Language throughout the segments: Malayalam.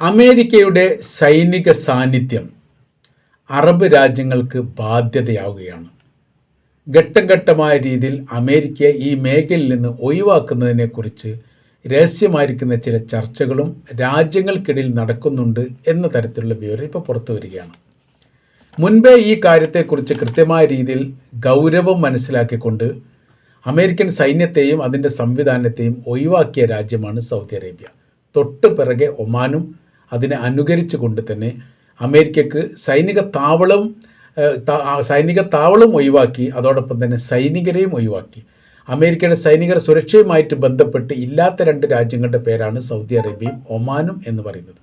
അമേരിക്കയുടെ സൈനിക സാന്നിധ്യം അറബ് രാജ്യങ്ങൾക്ക് ബാധ്യതയാവുകയാണ്. ഘട്ടം ഘട്ടമായ രീതിയിൽ അമേരിക്കയെ ഈ മേഖലയിൽ നിന്ന് ഒഴിവാക്കുന്നതിനെക്കുറിച്ച് രഹസ്യമായിരിക്കുന്ന ചില ചർച്ചകളും രാജ്യങ്ങൾക്കിടയിൽ നടക്കുന്നുണ്ട് എന്ന തരത്തിലുള്ള വിവരം ഇപ്പോൾ പുറത്തു വരികയാണ്. മുൻപേ ഈ കാര്യത്തെക്കുറിച്ച് കൃത്യമായ രീതിയിൽ ഗൗരവം മനസ്സിലാക്കിക്കൊണ്ട് അമേരിക്കൻ സൈന്യത്തെയും അതിന്റെ സംവിധാനത്തെയും ഒഴിവാക്കിയ രാജ്യമാണ് സൗദി അറേബ്യ. തൊട്ട് പിറകെ ഒമാനും അതിനെ അനുകരിച്ചു കൊണ്ട് തന്നെ അമേരിക്കക്ക് സൈനിക താവളം സൈനിക താവളം ഒഴിവാക്കി അതോടൊപ്പം തന്നെ സൈനികരെയും ഒഴിവാക്കി. അമേരിക്കയുടെ സൈനികർ സുരക്ഷയുമായിട്ട് ബന്ധപ്പെട്ട് ഇല്ലാത്ത രണ്ട് രാജ്യങ്ങളുടെ പേരാണ് സൗദി അറേബ്യയും ഒമാനും എന്ന് പറയുന്നത്.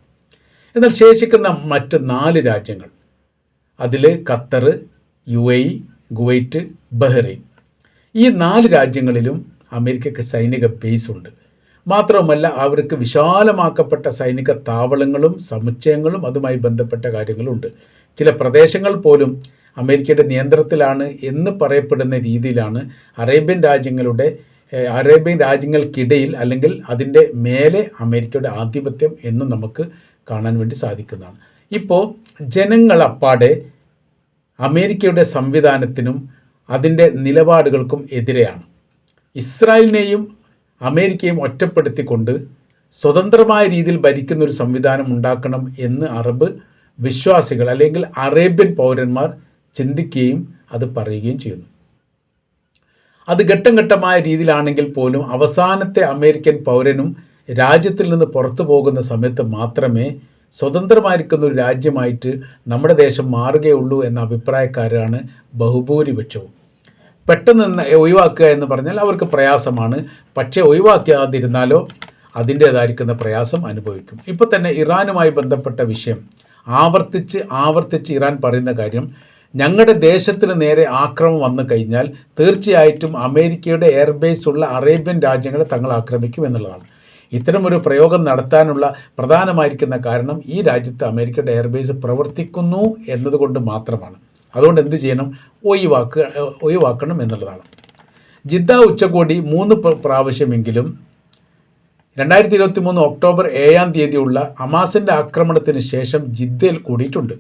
എന്നാൽ ശേഷിക്കുന്ന മറ്റ് നാല് രാജ്യങ്ങൾ അതിൽ Qatar U A Kuwait Bahrain. ഈ നാല് രാജ്യങ്ങളിലും അമേരിക്കയ്ക്ക് സൈനിക ബേസ് ഉണ്ട് മാത്രവുമല്ല അവർക്ക് വിശാലമാക്കപ്പെട്ട സൈനിക താവളങ്ങളും സമുച്ചയങ്ങളും അതുമായി ബന്ധപ്പെട്ട കാര്യങ്ങളുണ്ട് ചില പ്രദേശങ്ങൾ പോലും അമേരിക്കയുടെ നിയന്ത്രണത്തിലാണ് എന്ന് പറയപ്പെടുന്ന രീതിയിലാണ് അറേബ്യൻ രാജ്യങ്ങളുടെ അറേബ്യൻ രാജ്യങ്ങൾക്കിടയിൽ അല്ലെങ്കിൽ അതിന്റെ മേലെ അമേരിക്കയുടെ ആധിപത്യം എന്ന് നമുക്ക് കാണാൻ വേണ്ടി സാധിക്കുന്നതാണ്. ഇപ്പോൾ ജനങ്ങളപ്പാടെ അമേരിക്കയുടെ സംവിധാനത്തിനും അതിന്റെ നിലപാടുകൾക്കും എതിരെയാണ്. ഇസ്രായേലിനെയും അമേരിക്കയും ഒറ്റപ്പെടുത്തിക്കൊണ്ട് സ്വതന്ത്രമായ രീതിയിൽ ഭരിക്കുന്ന ഒരു സംവിധാനം ഉണ്ടാക്കണം എന്ന് അറബ് വിശ്വാസികൾ അല്ലെങ്കിൽ അറേബ്യൻ പൗരന്മാർ ചിന്തിക്കുകയും അത് പറയുകയും ചെയ്യുന്നു. അത് ഘട്ടം ഘട്ടമായ രീതിയിലാണെങ്കിൽ പോലും അവസാനത്തെ അമേരിക്കൻ പൗരനും രാജ്യത്തിൽ നിന്ന് പുറത്തു പോകുന്ന സമയത്ത് മാത്രമേ സ്വതന്ത്രമായിരിക്കുന്ന ഒരു രാജ്യമായിട്ട് നമ്മുടെ ദേശം മാറുകയുള്ളൂ എന്ന അഭിപ്രായക്കാരാണ് ബഹുഭൂരിപക്ഷവും. പെട്ടെന്ന് ഒഴിവാക്കുക എന്ന് പറഞ്ഞാൽ അവർക്ക് പ്രയാസമാണ്. പക്ഷേ ഒഴിവാക്കാതിരുന്നാലോ അതിന്റേതായിരിക്കുന്ന പ്രയാസം അനുഭവിക്കും. ഇപ്പോൾ തന്നെ ഇറാനുമായി ബന്ധപ്പെട്ട വിഷയം. ആവർത്തിച്ച് ആവർത്തിച്ച് ഇറാൻ പറയുന്ന കാര്യം ഞങ്ങളുടെ ദേശത്തിന് നേരെ ആക്രമം വന്നു കഴിഞ്ഞാൽ തീർച്ചയായിട്ടും അമേരിക്കയുടെ എയർബേസ് ഉള്ള അറേബ്യൻ രാജ്യങ്ങളെ തങ്ങൾ ആക്രമിക്കും എന്നുള്ളതാണ്. ഇത്തരമൊരു പ്രയോഗം നടത്താനുള്ള പ്രധാനമായിരിക്കുന്ന കാരണം ഈ രാജ്യത്ത് അമേരിക്കയുടെ എയർബേസ് പ്രവർത്തിക്കുന്നു എന്നതുകൊണ്ട് മാത്രമാണ്. അതുകൊണ്ട് എന്ത് ചെയ്യണം? ഒഴിവാക്കുക ഒഴിവാക്കണം എന്നുള്ളതാണ്. ജിദ്ദ ഉച്ചകോടി മൂന്ന് പ്രാവശ്യമെങ്കിലും രണ്ടായിരത്തി ഇരുപത്തി മൂന്ന് ഒക്ടോബർ ഏഴാം തീയതിയുള്ള ഹമാസിന്റെ ആക്രമണത്തിന് ശേഷം ജിദ്ദയിൽ കൂടിയിട്ടുണ്ട്.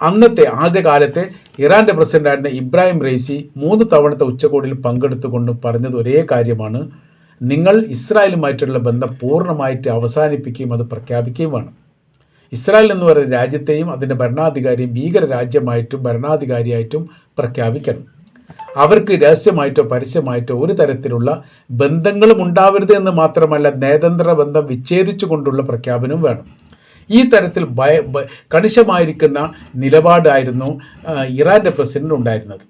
അന്നത്തെ ആദ്യകാലത്തെ ഇറാന്റെ പ്രസിഡന്റായിരുന്ന ഇബ്രാഹിം റെയ്സി മൂന്ന് തവണത്തെ ഉച്ചകോടിയിൽ പങ്കെടുത്തുകൊണ്ട് പറഞ്ഞത് ഒരേ കാര്യമാണ്. നിങ്ങൾ ഇസ്രായേലുമായിട്ടുള്ള ബന്ധം പൂർണമായിട്ട് അവസാനിപ്പിക്കുകയും അത് പ്രഖ്യാപിക്കുകയും വേണം. ഇസ്രായേൽ എന്ന് പറയുന്ന രാജ്യത്തെയും അതിന്റെ ഭരണാധികാരിയും ഭീകര രാജ്യമായിട്ടും ഭരണാധികാരിയായിട്ടും പ്രഖ്യാപിക്കണം. അവർക്ക് രഹസ്യമായിട്ടോ പരസ്യമായിട്ടോ ഒരു തരത്തിലുള്ള ബന്ധങ്ങളും ഉണ്ടാവരുത് എന്ന് മാത്രമല്ല നയതന്ത്ര ബന്ധം വിച്ഛേദിച്ചു കൊണ്ടുള്ള പ്രഖ്യാപനവും വേണം. ഈ തരത്തിൽ ഭയ കണിശമായിരിക്കുന്ന നിലപാടായിരുന്നു ഇറാന്റെ പ്രസിഡന്റ് ഉണ്ടായിരുന്നത്.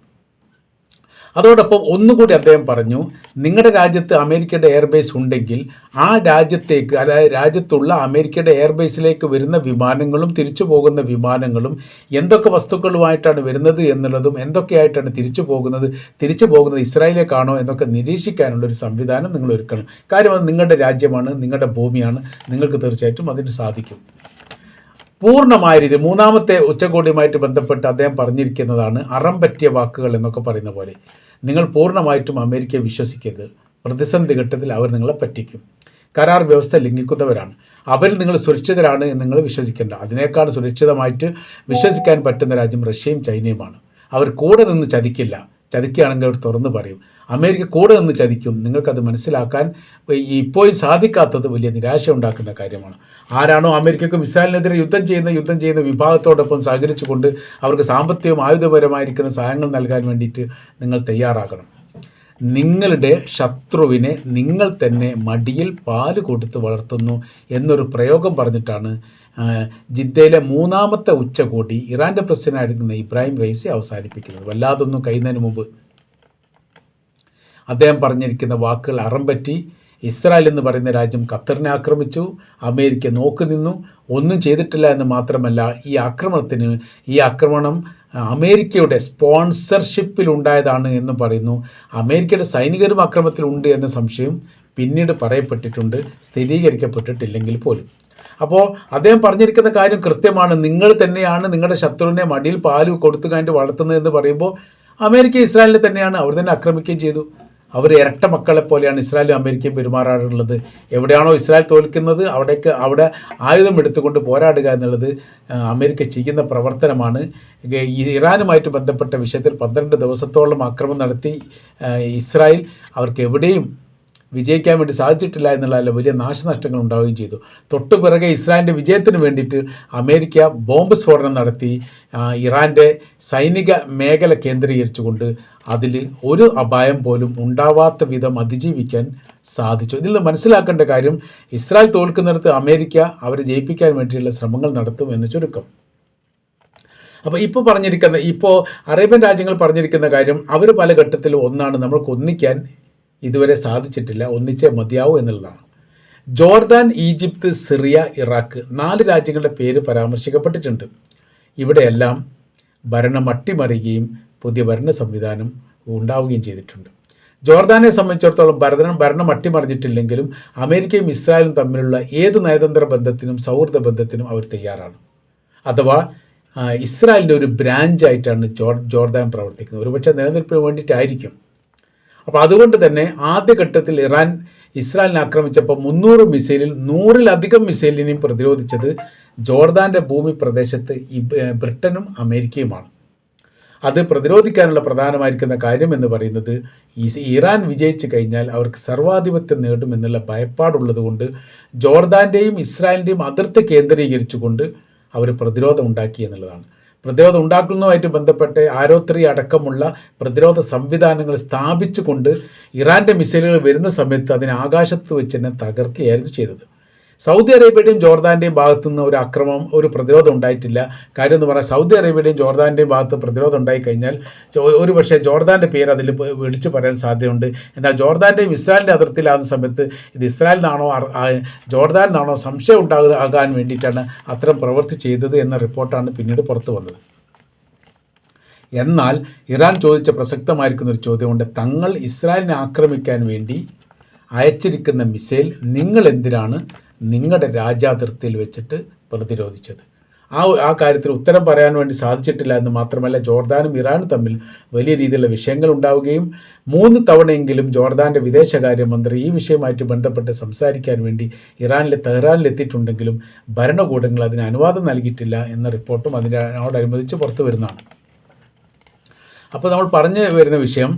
അതോടൊപ്പം ഒന്നുകൂടി അദ്ദേഹം പറഞ്ഞു നിങ്ങളുടെ രാജ്യത്ത് അമേരിക്കയുടെ എയർബേസ് ഉണ്ടെങ്കിൽ ആ രാജ്യത്തേക്ക് അതായത് രാജ്യത്തുള്ള അമേരിക്കയുടെ എയർബേസിലേക്ക് വരുന്ന വിമാനങ്ങളും തിരിച്ചു പോകുന്ന വിമാനങ്ങളും എന്തൊക്കെ വസ്തുക്കളുമായിട്ടാണ് വരുന്നത് എന്നുള്ളതും എന്തൊക്കെയായിട്ടാണ് തിരിച്ചു പോകുന്നത് തിരിച്ചു പോകുന്നത് ഇസ്രായേലേക്കാണോ എന്നൊക്കെ നിരീക്ഷിക്കാനുള്ള ഒരു സംവിധാനം നിങ്ങൾ ഒരുക്കണം. കാര്യം അത് നിങ്ങളുടെ രാജ്യമാണ് നിങ്ങളുടെ ഭൂമിയാണ് നിങ്ങൾക്ക് തീർച്ചയായിട്ടും അതിന് സാധിക്കും. പൂർണമായ രീതി മൂന്നാമത്തെ ഉച്ചകോടിയുമായിട്ട് ബന്ധപ്പെട്ട് അദ്ദേഹം പറഞ്ഞിരിക്കുന്നതാണ് അറം പറ്റിയ വാക്കുകൾ എന്നൊക്കെ പറയുന്ന പോലെ. നിങ്ങൾ പൂർണമായിട്ടും അമേരിക്കയെ വിശ്വസിക്കരുത്. പ്രതിസന്ധി ഘട്ടത്തിൽ അവർ നിങ്ങളെ പറ്റിക്കും. കരാർ വ്യവസ്ഥ ലംഘിക്കുന്നവരാണ്. അവരിൽ നിങ്ങൾ സുരക്ഷിതരാണ് എന്ന് നിങ്ങൾ വിശ്വസിക്കേണ്ട. അതിനേക്കാൾ സുരക്ഷിതമായിട്ട് വിശ്വസിക്കാൻ പറ്റുന്ന രാജ്യം റഷ്യയും ചൈനയുമാണ്. അവർ കൂടെ നിന്ന് ചതിക്കില്ല. ചതിക്കുകയാണെങ്കിൽ അവർ തുറന്നു പറയും. അമേരിക്ക കൂടെ നിന്ന് ചതിക്കും. നിങ്ങൾക്കത് മനസ്സിലാക്കാൻ ഇപ്പോഴും സാധിക്കാത്തത് വലിയ നിരാശ ഉണ്ടാക്കുന്ന കാര്യമാണ്. ആരാണോ അമേരിക്കയ്ക്ക് ഇസ്രായേലിനെതിരെ യുദ്ധം ചെയ്യുന്ന യുദ്ധം ചെയ്യുന്ന വിഭാഗത്തോടൊപ്പം സഹകരിച്ചുകൊണ്ട് അവർക്ക് സാമ്പത്തികവും ആയുധപരമായിരിക്കുന്ന സഹായങ്ങൾ നൽകാൻ വേണ്ടിയിട്ട് നിങ്ങൾ തയ്യാറാക്കണം നിങ്ങളുടെ ശത്രുവിനെ നിങ്ങൾ തന്നെ മടിയിൽ പാൽ കൊടുത്ത് വളർത്തുന്നു എന്നൊരു പ്രയോഗം പറഞ്ഞിട്ടാണ് ജിദ്ദയിലെ മൂന്നാമത്തെ ഉച്ചകോടി ഇറാന്റെ പ്രസിഡന്റായിരിക്കുന്ന ഇബ്രാഹിം റൈസി അവസാനിപ്പിക്കുന്നത്. വല്ലാതൊന്നും കഴിയുന്നതിന് മുമ്പ് അദ്ദേഹം പറഞ്ഞിരിക്കുന്ന വാക്കുകൾ അറം പറ്റി ഇസ്രായേൽ എന്ന് പറയുന്ന രാജ്യം ഖത്തറിനെ ആക്രമിച്ചു അമേരിക്ക നോക്കി നിന്നു ഒന്നും ചെയ്തിട്ടില്ല എന്ന് മാത്രമല്ല ഈ ആക്രമണത്തിന് ഈ ആക്രമണം അമേരിക്കയുടെ സ്പോൺസർഷിപ്പിൽ ഉണ്ടായതാണ് എന്ന് പറയുന്നു. അമേരിക്കയുടെ സൈനികരും അക്രമത്തിലുണ്ട് എന്ന സംശയം പിന്നീട് പറയപ്പെട്ടിട്ടുണ്ട് സ്ഥിരീകരിക്കപ്പെട്ടിട്ടില്ലെങ്കിൽ പോലും. അപ്പോൾ അദ്ദേഹം പറഞ്ഞിരിക്കുന്ന കാര്യം കൃത്യമാണ്. നിങ്ങൾ തന്നെയാണ് നിങ്ങളുടെ ശത്രുവിനെ മടിയിൽ പാൽ കൊടുത്തു കഴിഞ്ഞ് വളർത്തുന്നത് എന്ന് പറയുമ്പോൾ അമേരിക്ക ഇസ്രായേലിനെ തന്നെയാണ്. അവർ തന്നെ ആക്രമിക്കുകയും ചെയ്തു. അവർ ഇരട്ട മക്കളെ പോലെയാണ് ഇസ്രായേലും അമേരിക്കയും പെരുമാറാറുള്ളത്. എവിടെയാണോ ഇസ്രായേൽ തോൽക്കുന്നത് അവിടേക്ക് അവിടെ ആയുധം എടുത്തുകൊണ്ട് പോരാടുക എന്നുള്ളത് അമേരിക്ക ചെയ്യുന്ന പ്രവർത്തനമാണ്. ഇറാനുമായിട്ട് ബന്ധപ്പെട്ട വിഷയത്തിൽ പന്ത്രണ്ട് ദിവസത്തോളം ആക്രമണം നടത്തി ഇസ്രായേൽ അവർക്ക് എവിടെയും വിജയിക്കാൻ വേണ്ടി സാധിച്ചിട്ടില്ല എന്നുള്ള വലിയ നാശനഷ്ടങ്ങൾ ഉണ്ടാവുകയും ചെയ്തു. തൊട്ടു പിറകെ ഇസ്രായേലിന്റെ വിജയത്തിന് വേണ്ടിയിട്ട് അമേരിക്ക ബോംബ് സ്ഫോടനം നടത്തി ഇറാന്റെ സൈനിക മേഖല കേന്ദ്രീകരിച്ചുകൊണ്ട് അതിൽ ഒരു അപായം പോലും ഉണ്ടാവാത്ത വിധം അതിജീവിക്കാൻ സാധിച്ചു. ഇതിൽ നിന്ന് മനസ്സിലാക്കേണ്ട കാര്യം ഇസ്രായേൽ തോൽക്കുന്നിടത്ത് അമേരിക്ക അവരെ ജയിപ്പിക്കാൻ വേണ്ടിയുള്ള ശ്രമങ്ങൾ നടത്തും എന്ന് ചുരുക്കം. അപ്പോൾ ഇപ്പോൾ പറഞ്ഞിരിക്കുന്ന ഇപ്പോൾ അറേബ്യൻ രാജ്യങ്ങൾ പറഞ്ഞിരിക്കുന്ന കാര്യം അവർ പല ഘട്ടത്തിലും ഒന്നാണ് നമ്മൾക്ക് ഒന്നിക്കാൻ ഇതുവരെ സാധിച്ചിട്ടില്ല. ഒന്നിച്ചേ മതിയാവൂ എന്നുള്ളതാണ്. ജോർദാൻ ഈജിപ്ത് സിറിയ ഇറാഖ് നാല് രാജ്യങ്ങളുടെ പേര് പരാമർശിക്കപ്പെട്ടിട്ടുണ്ട്. ഇവിടെയെല്ലാം ഭരണം അട്ടിമറിയുകയും പുതിയ ഭരണ സംവിധാനം ഉണ്ടാവുകയും ചെയ്തിട്ടുണ്ട്. ജോർദാനെ സംബന്ധിച്ചിടത്തോളം ഭരണം ഭരണം അട്ടിമറിഞ്ഞിട്ടില്ലെങ്കിലും അമേരിക്കയും ഇസ്രായേലും തമ്മിലുള്ള ഏത് നയതന്ത്ര ബന്ധത്തിനും സൗഹൃദ ബന്ധത്തിനും അവർ തയ്യാറാണ്. അഥവാ ഇസ്രായേലിന്റെ ഒരു ബ്രാഞ്ചായിട്ടാണ് ജോർ ജോർദാൻ പ്രവർത്തിക്കുന്നത്. ഒരുപക്ഷെ നിലനിൽപ്പിന് വേണ്ടിയിട്ടായിരിക്കും. അപ്പോൾ അതുകൊണ്ട് തന്നെ ആദ്യഘട്ടത്തിൽ ഇറാൻ ഇസ്രായേലിനെ ആക്രമിച്ചപ്പോൾ മുന്നൂറ് മിസൈലിൽ നൂറിലധികം മിസൈലിനെയും പ്രതിരോധിച്ചത് ജോർദാന്റെ ഭൂമി പ്രദേശത്ത് ബ്രിട്ടനും അമേരിക്കയുമാണ്. അത് പ്രതിരോധിക്കാനുള്ള പ്രധാനമായിരിക്കുന്ന കാര്യം എന്ന് പറയുന്നത് ഇറാൻ വിജയിച്ചു കഴിഞ്ഞാൽ അവർക്ക് സർവാധിപത്യം നേടുമെന്നുള്ള ഭയപ്പാടുള്ളത് കൊണ്ട് ജോർദാന്റെയും ഇസ്രായേലിന്റെയും അതിർത്തി കേന്ദ്രീകരിച്ചുകൊണ്ട് അവർ പ്രതിരോധം ഉണ്ടാക്കി എന്നുള്ളതാണ്. പ്രതിരോധം ഉണ്ടാക്കുന്നതുമായിട്ട് ബന്ധപ്പെട്ട് ആരോത്രി അടക്കമുള്ള പ്രതിരോധ സംവിധാനങ്ങൾ സ്ഥാപിച്ചുകൊണ്ട് ഇറാന്റെ മിസൈലുകൾ വരുന്ന സമയത്ത് അതിനെ ആകാശത്ത് വെച്ച് തന്നെ തകർക്കുകയായിരുന്നു ചെയ്തത്. സൗദി അറേബ്യയുടെയും ജോർദാന്റെയും ഭാഗത്തുനിന്ന് ഒരു അക്രമം ഒരു പ്രതിരോധം ഉണ്ടായിട്ടില്ല. കാര്യം എന്ന് പറഞ്ഞാൽ സൗദി അറേബ്യയുടെയും ജോർദാന്റെയും ഭാഗത്ത് പ്രതിരോധം ഉണ്ടായി കഴിഞ്ഞാൽ ഒരു പക്ഷേ ജോർദാന്റെ പേര് അതിൽ വിളിച്ചു പറയാൻ സാധ്യതയുണ്ട്. എന്നാൽ ജോർദാന്റെയും ഇസ്രായേലിന്റെ അതിർത്തിയിലാകുന്ന സമയത്ത് ഇത് ഇസ്രായേലിനാണോ നിന്നാണോ സംശയം ഉണ്ടാകുക ആകാൻ വേണ്ടിയിട്ടാണ് അത്തരം പ്രവൃത്തി ചെയ്തത് എന്ന റിപ്പോർട്ടാണ് പിന്നീട് പുറത്തു വന്നത്. എന്നാൽ ഇറാൻ ചോദിച്ച പ്രസക്തമായിരിക്കുന്ന ഒരു ചോദ്യമുണ്ട് തങ്ങൾ ഇസ്രായേലിനെ ആക്രമിക്കാൻ വേണ്ടി അയച്ചിരിക്കുന്ന മിസൈൽ നിങ്ങൾ എന്തിനാണ് നിങ്ങളുടെ രാജ്യാതിർത്തിയിൽ വെച്ചിട്ട് പ്രതിരോധിച്ചത്. ആ ആ കാര്യത്തിൽ ഉത്തരം പറയാൻ വേണ്ടി സാധിച്ചിട്ടില്ല എന്ന് മാത്രമല്ല ജോർദാനും ഇറാനും തമ്മിൽ വലിയ രീതിയിലുള്ള വിഷയങ്ങൾ ഉണ്ടാവുകയും മൂന്ന് തവണയെങ്കിലും ജോർദാന്റെ വിദേശകാര്യമന്ത്രി ഈ വിഷയമായിട്ട് ബന്ധപ്പെട്ട് സംസാരിക്കാൻ വേണ്ടി ഇറാനിലെ തെഹ്റാനിൽ എത്തിയിട്ടുണ്ടെങ്കിലും ഭരണകൂടങ്ങൾ അതിന് അനുവാദം നൽകിയിട്ടില്ല എന്ന റിപ്പോർട്ടും അതിനോടനുബന്ധിച്ച് പുറത്തു വരുന്നതാണ്. അപ്പോൾ നമ്മൾ പറഞ്ഞു വരുന്ന വിഷയം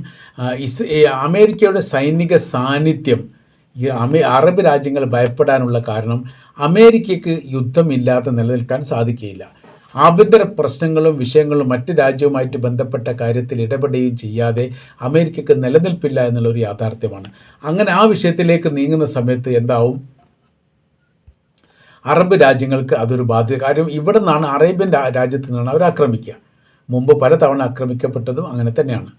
ഇസ് അമേരിക്കയുടെ സൈനിക സാന്നിധ്യം അമേ അറബ് രാജ്യങ്ങൾ ഭയപ്പെടാനുള്ള കാരണം അമേരിക്കയ്ക്ക് യുദ്ധമില്ലാതെ നിലനിൽക്കാൻ സാധിക്കുകയില്ല. ആഭ്യന്തര പ്രശ്നങ്ങളും വിഷയങ്ങളും മറ്റ് രാജ്യവുമായിട്ട് ബന്ധപ്പെട്ട കാര്യത്തിൽ ഇടപെടുകയും ചെയ്യാതെ അമേരിക്കയ്ക്ക് നിലനിൽപ്പില്ല എന്നുള്ളൊരു യാഥാർത്ഥ്യമാണ്. അങ്ങനെ ആ വിഷയത്തിലേക്ക് നീങ്ങുന്ന സമയത്ത് എന്താവും? അറബ് രാജ്യങ്ങൾക്ക് അതൊരു ബാധ്യത. കാര്യം ഇവിടെ നിന്നാണ് അറേബ്യൻ രാജ്യത്ത് നിന്നാണ് അവർ ആക്രമിക്കുക മുമ്പ് പലതവണ ആക്രമിക്കപ്പെട്ടതും അങ്ങനെ തന്നെയാണ്.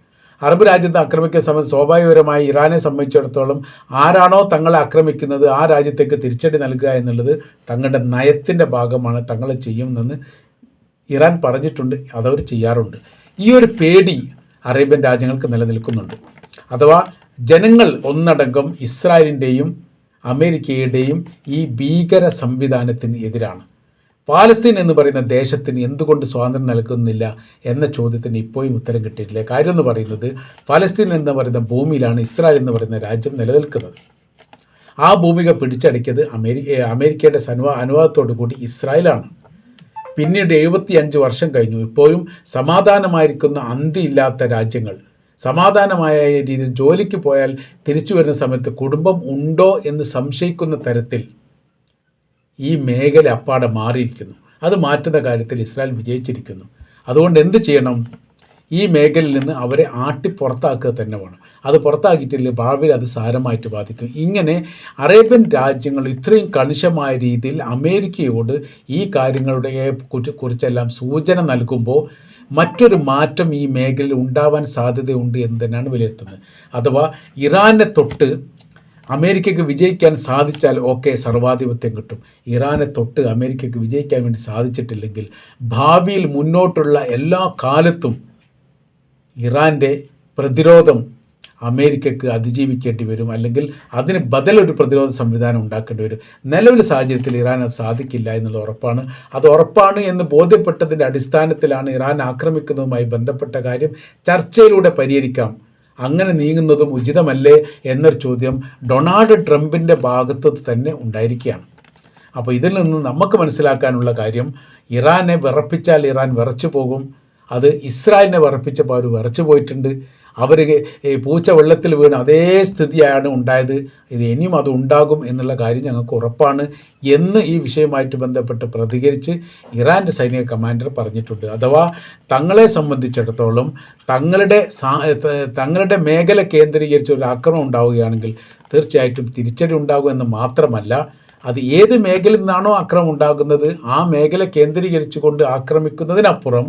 അറബ് രാജ്യത്ത് ആക്രമിക്കുന്ന സമയം സ്വാഭാവികപരമായി ഇറാനെ സംബന്ധിച്ചിടത്തോളം ആരാണോ തങ്ങളെ ആക്രമിക്കുന്നത് ആ രാജ്യത്തേക്ക് തിരിച്ചടി നൽകുക എന്നുള്ളത് തങ്ങളുടെ നയത്തിന്റെ ഭാഗമാണ് തങ്ങൾ ചെയ്യുമെന്ന് ഇറാൻ പറഞ്ഞിട്ടുണ്ട് അതവർ ചെയ്യാറുണ്ട്. ഈ ഒരു പേടി അറേബ്യൻ രാജ്യങ്ങൾക്ക് നിലനിൽക്കുന്നുണ്ട്. അഥവാ ജനങ്ങൾ ഒന്നടങ്കം ഇസ്രായേലിന്റെയും അമേരിക്കയുടെയും ഈ ഭീകര സംവിധാനത്തിന് എതിരാണ്. പാലസ്തീൻ എന്ന് പറയുന്ന ദേശത്തിന് എന്തുകൊണ്ട് സ്വാതന്ത്ര്യം നൽകുന്നില്ല എന്ന ചോദ്യത്തിന് ഇപ്പോഴും ഉത്തരം കിട്ടിയിട്ടില്ല. കാര്യം എന്ന് പറയുന്നത് പാലസ്തീൻ എന്ന് പറയുന്ന ഭൂമിയിലാണ് ഇസ്രായേൽ എന്ന് പറയുന്ന രാജ്യം നിലനിൽക്കുന്നത്. ആ ഭൂമിക പിടിച്ചടക്കിയത് അമേരിക്ക അമേരിക്കയുടെ സനുവ അനുവാദത്തോടു കൂടി ഇസ്രായേലാണ്. പിന്നീട് എഴുപത്തി അഞ്ച് വർഷം കഴിഞ്ഞു. ഇപ്പോഴും സമാധാനമായിരിക്കുന്ന അന്തിയില്ലാത്ത രാജ്യങ്ങൾ. സമാധാനമായ രീതിയിൽ ജോലിക്ക് പോയാൽ തിരിച്ചു വരുന്ന സമയത്ത് കുടുംബം ഉണ്ടോ എന്ന് സംശയിക്കുന്ന തരത്തിൽ ഈ മേഖല അപ്പാടെ മാറിയിരിക്കുന്നു. അത് മാറ്റുന്ന കാര്യത്തിൽ ഇസ്രായേൽ വിജയിച്ചിരിക്കുന്നു. അതുകൊണ്ട് എന്ത് ചെയ്യണം? ഈ മേഖലയിൽ നിന്ന് അവരെ ആട്ടി പുറത്താക്കുക തന്നെ വേണം. അത് പുറത്താക്കിയിട്ടില്ല ഭാവിയിൽ അത് സാരമായിട്ട് ബാധിക്കും. ഇങ്ങനെ അറേബ്യൻ രാജ്യങ്ങൾ ഇത്രയും കണിശമായ രീതിയിൽ അമേരിക്കയോട് ഈ കാര്യങ്ങളുടെ കുറി- കുറിച്ചെല്ലാം സൂചന നൽകുമ്പോൾ മറ്റൊരു മാറ്റം ഈ മേഖലയിൽ ഉണ്ടാവാൻ സാധ്യതയുണ്ട് എന്ന് തന്നെയാണ് വിലയിരുത്തുന്നത്. അഥവാ ഇറാനെ തൊട്ട് അമേരിക്കയ്ക്ക് വിജയിക്കാൻ സാധിച്ചാൽ ഓക്കെ സർവാധിപത്യം കിട്ടും. ഇറാനെ തൊട്ട് അമേരിക്കയ്ക്ക് വിജയിക്കാൻ വേണ്ടി സാധിച്ചിട്ടില്ലെങ്കിൽ ഭാവിയിൽ മുന്നോട്ടുള്ള എല്ലാ കാലത്തും ഇറാന്റെ പ്രതിരോധം അമേരിക്കയ്ക്ക് അതിജീവിക്കേണ്ടി വരും. അല്ലെങ്കിൽ അതിന് ബദലൊരു പ്രതിരോധ സംവിധാനം ഉണ്ടാക്കേണ്ടി വരും. നിലവിലെ സാഹചര്യത്തിൽ ഇറാൻ അത് സാധിക്കില്ല എന്നുള്ള ഉറപ്പാണ്. അത് ഉറപ്പാണ് എന്ന് ബോധ്യപ്പെട്ടതിന്റെ അടിസ്ഥാനത്തിലാണ് ഇറാൻ ആക്രമിക്കുന്നതുമായി ബന്ധപ്പെട്ട കാര്യം ചർച്ചയിലൂടെ പരിഹരിക്കാം. അങ്ങനെ നീങ്ങുന്നതും ഉചിതമല്ലേ എന്നൊരു ചോദ്യം ഡൊണാൾഡ് ട്രംപിന്റെ ഭാഗത്ത് തന്നെ ഉണ്ടായിരിക്കുകയാണ്. അപ്പോൾ ഇതിൽ നിന്ന് നമുക്ക് മനസ്സിലാക്കാനുള്ള കാര്യം ഇറാനെ വിറപ്പിച്ചാൽ ഇറാൻ വിറച്ചു പോകും അത് ഇസ്രായേലിനെ വിറപ്പിച്ചപ്പോൾ അവർ വിറച്ചു പോയിട്ടുണ്ട് അവർ ഈ പൂച്ച വെള്ളത്തിൽ വീണ് അതേ സ്ഥിതിയാണ് ഉണ്ടായത്. ഇത് ഇനിയും അത് ഉണ്ടാകും എന്നുള്ള കാര്യം ഞങ്ങൾക്ക് ഉറപ്പാണ് എന്ന് ഈ വിഷയമായിട്ട് ബന്ധപ്പെട്ട് പ്രതികരിച്ച് ഇറാന്റെ സൈനിക കമാൻഡർ പറഞ്ഞിട്ടുണ്ട്. അഥവാ തങ്ങളെ സംബന്ധിച്ചിടത്തോളം തങ്ങളുടെ തങ്ങളുടെ മേഖല കേന്ദ്രീകരിച്ച് ഒരു ആക്രമണം ഉണ്ടാവുകയാണെങ്കിൽ തീർച്ചയായിട്ടും തിരിച്ചടി ഉണ്ടാകും ഉണ്ടാകുമെന്ന് മാത്രമല്ല അത് ഏത് മേഖലയിൽ നിന്നാണോ ആക്രമം ഉണ്ടാകുന്നത് ആ മേഖല കേന്ദ്രീകരിച്ചുകൊണ്ട് ആക്രമിക്കുന്നതിനപ്പുറം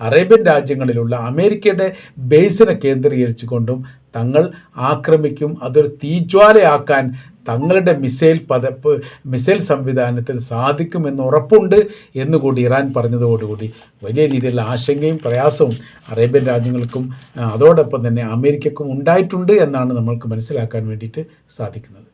അറേബ്യൻ രാജ്യങ്ങളിലുള്ള അമേരിക്കയുടെ ബേസിനെ കേന്ദ്രീകരിച്ചുകൊണ്ടും തങ്ങൾ ആക്രമിക്കും അതൊരു തീജ്വാലയാക്കാൻ തങ്ങളുടെ മിസൈൽ പതപ്പ് മിസൈൽ സംവിധാനത്തിൽ സാധിക്കുമെന്ന് ഉറപ്പുണ്ട് എന്നുകൂടി ഇറാൻ പറഞ്ഞതോടുകൂടി. വലിയ രീതിയിലുള്ള ആശങ്കയും പ്രയാസവും അറേബ്യൻ രാജ്യങ്ങൾക്കും അതോടൊപ്പം തന്നെ അമേരിക്കക്കും ഉണ്ടായിട്ടുണ്ട് എന്നാണ് നമ്മൾക്ക് മനസ്സിലാക്കാൻ വേണ്ടിയിട്ട് സാധിക്കുന്നത്.